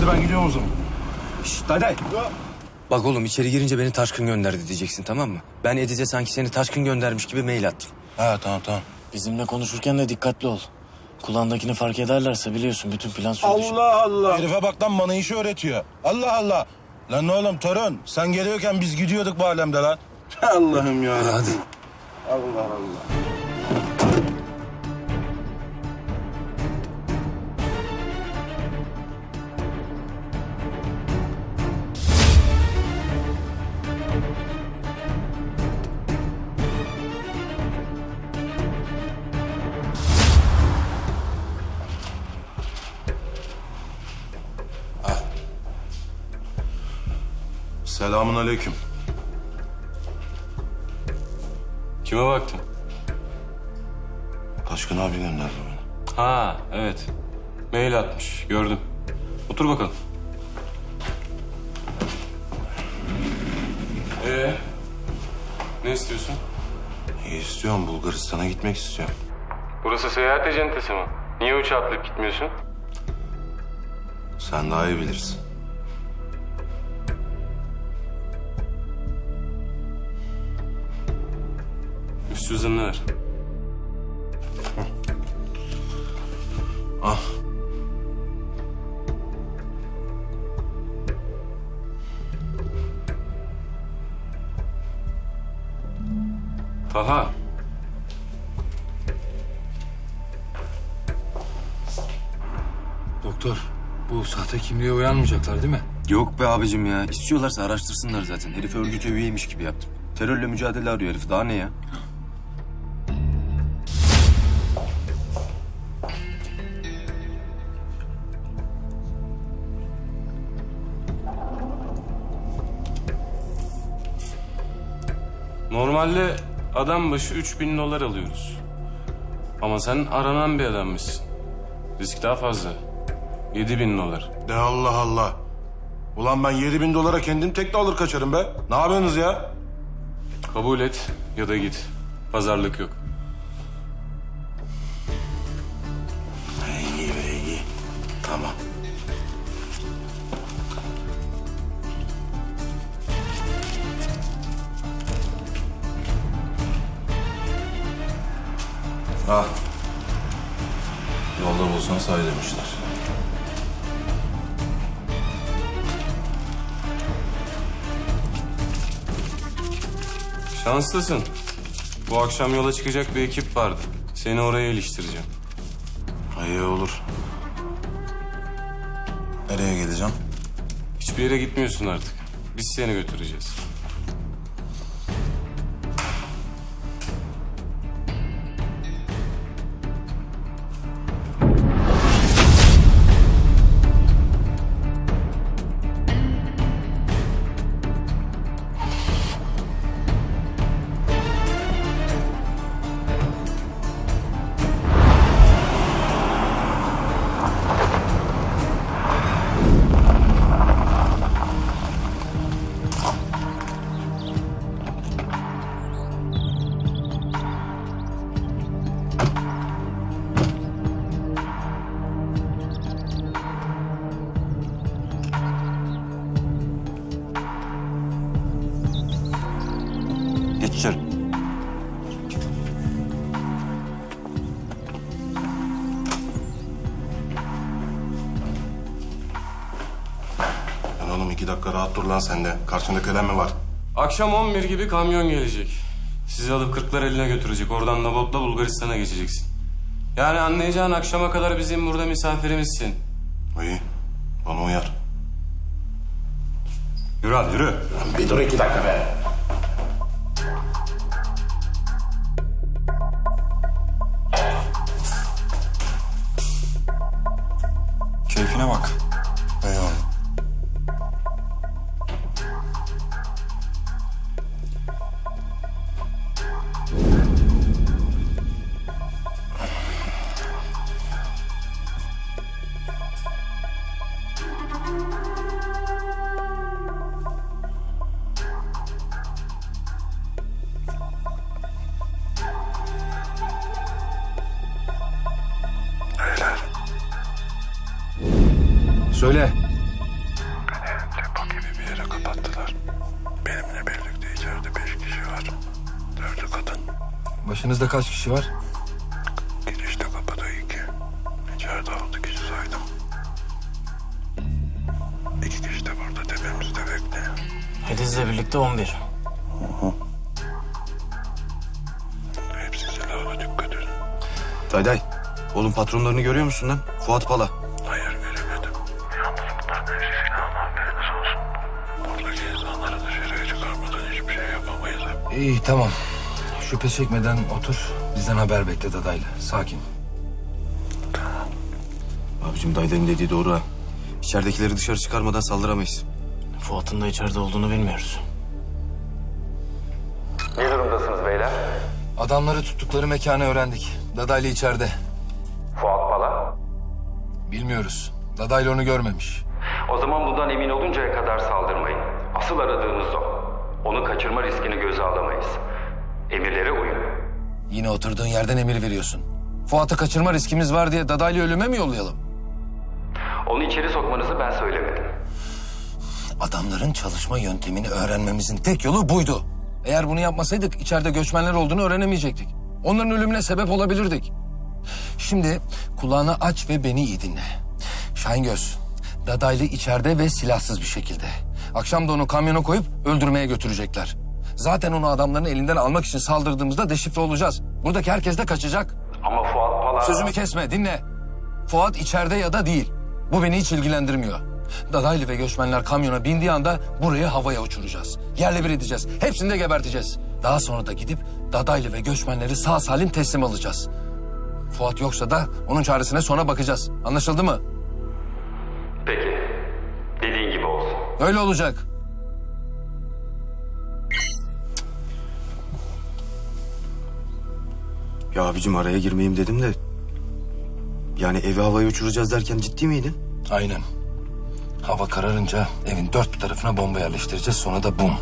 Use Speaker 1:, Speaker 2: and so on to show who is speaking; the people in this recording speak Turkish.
Speaker 1: hadi ben gidiyorum o zaman. Şşt hadi.
Speaker 2: Bak oğlum içeri girince beni Taşkın gönderdi diyeceksin tamam mı? Ben Ediz'e sanki seni Taşkın göndermiş gibi mail attım.
Speaker 1: Ha tamam tamam.
Speaker 3: Bizimle konuşurken de dikkatli ol. Kulağındakini fark ederlerse biliyorsun bütün plan suya düşer.
Speaker 1: Allah Allah. Herife bak lan bana işi öğretiyor. Allah Allah. Lan oğlum torun sen geliyorken biz gidiyorduk bu alemde lan. Allah'ım ya.
Speaker 2: Hadi.
Speaker 1: Allah Allah. Selamun aleyküm.
Speaker 4: Kime baktın?
Speaker 1: Taşkın abi gönderdi beni.
Speaker 4: Ha evet. Mail atmış gördüm. Otur bakalım. Ee, ne istiyorsun?
Speaker 1: İyi istiyorum Bulgaristan'a gitmek istiyorum.
Speaker 4: Burası seyahat acentesi mi? Niye uçağa atlayıp gitmiyorsun?
Speaker 1: Sen daha iyi bilirsin.
Speaker 4: Cüzdanını ver.
Speaker 1: Ah.
Speaker 4: Taha.
Speaker 5: Doktor, bu sahte kimliğe uyanmayacaklar değil mi?
Speaker 2: Yok be abicim ya. İstiyorlarsa araştırsınlar zaten. Herif örgüt üyeymiş gibi yaptım. Terörle mücadele arıyor herif. Daha ne ya?
Speaker 4: Normalde adam başı 3000 dolar alıyoruz. Ama sen aranan bir adammışsın. Risk daha fazla. 7000 dolar.
Speaker 1: De Allah Allah. Ulan ben 7000 bin dolara kendim tekne alır kaçarım be. Ne yapıyorsunuz ya?
Speaker 4: Kabul et ya da git. Pazarlık yok.
Speaker 1: İyi be iyi. Tamam. Ah. Yolda bulsan say demişler.
Speaker 4: Şanslısın. Bu akşam yola çıkacak bir ekip vardı. Seni oraya iliştireceğim.
Speaker 1: İyi olur. Nereye geleceğim?
Speaker 4: Hiçbir yere gitmiyorsun artık. Biz seni götüreceğiz.
Speaker 1: Dakika rahat dur lan sen de. Karşında kalem mi var?
Speaker 4: Akşam 11 gibi kamyon gelecek. Sizi alıp Kırklar eline götürecek. Oradan da botla Bulgaristan'a geçeceksin. Yani anlayacağın akşama kadar bizim burada misafirimizsin.
Speaker 1: İyi. Bana uyar.
Speaker 2: Yürü hadi yürü.
Speaker 1: Bir dur iki dakika be.
Speaker 2: Söyle. Beni
Speaker 1: depo
Speaker 5: gibi bir yere kapattılar.
Speaker 6: Benimle birlikte içeride beş kişi var. Dördü kadın.
Speaker 5: Başınızda kaç kişi var?
Speaker 6: Girişte kapıda iki. İçeride altı kişi saydım. İki kişi de burada tepemizde bekliyor.
Speaker 3: Hediz'le birlikte on bir.
Speaker 6: Hepsi silahla dikkat edin.
Speaker 2: Dayday, oğlum patronlarını görüyor musun lan? Fuat Pala.
Speaker 5: İyi tamam. Şüphe çekmeden otur. Bizden haber bekle dadayla. Sakin.
Speaker 2: Abicim Dayday'ın dediği doğru ha. İçeridekileri dışarı çıkarmadan saldıramayız.
Speaker 3: Fuat'ın da içeride olduğunu bilmiyoruz.
Speaker 5: Adamları tuttukları mekanı öğrendik. Dadaylı içeride.
Speaker 7: Fuat Pala.
Speaker 5: Bilmiyoruz. Dadaylı onu görmemiş.
Speaker 7: O zaman bundan emin oluncaya kadar saldırmayın. Asıl aradığımız o. Onu kaçırma riskini göze alamayız. Emirlere uyun.
Speaker 5: Yine oturduğun yerden emir veriyorsun. Fuat'ı kaçırma riskimiz var diye Dadaylı ölüme mi yollayalım?
Speaker 7: Onu içeri sokmanızı ben söylemedim.
Speaker 5: Adamların çalışma yöntemini öğrenmemizin tek yolu buydu. Eğer bunu yapmasaydık içeride göçmenler olduğunu öğrenemeyecektik. Onların ölümüne sebep olabilirdik. Şimdi kulağını aç ve beni iyi dinle. Şahingöz, Dadaylı içeride ve silahsız bir şekilde. Akşam da onu kamyona koyup öldürmeye götürecekler. Zaten onu adamların elinden almak için saldırdığımızda deşifre olacağız. Buradaki herkes de kaçacak.
Speaker 7: Ama Fuat Pala...
Speaker 5: Sözümü kesme, dinle. Fuat içeride ya da değil. Bu beni hiç ilgilendirmiyor. Dadaylı ve göçmenler kamyona bindiği anda burayı havaya uçuracağız. Yerle bir edeceğiz. Hepsini de geberteceğiz. Daha sonra da gidip Dadaylı ve göçmenleri sağ salim teslim alacağız. Fuat yoksa da onun çaresine sonra bakacağız. Anlaşıldı mı? Öyle olacak.
Speaker 2: Ya abicim araya girmeyeyim dedim de... Yani evi havaya uçuracağız derken ciddi miydin?
Speaker 5: Aynen. Hava kararınca evin dört tarafına bomba yerleştireceğiz. Sonra da bum.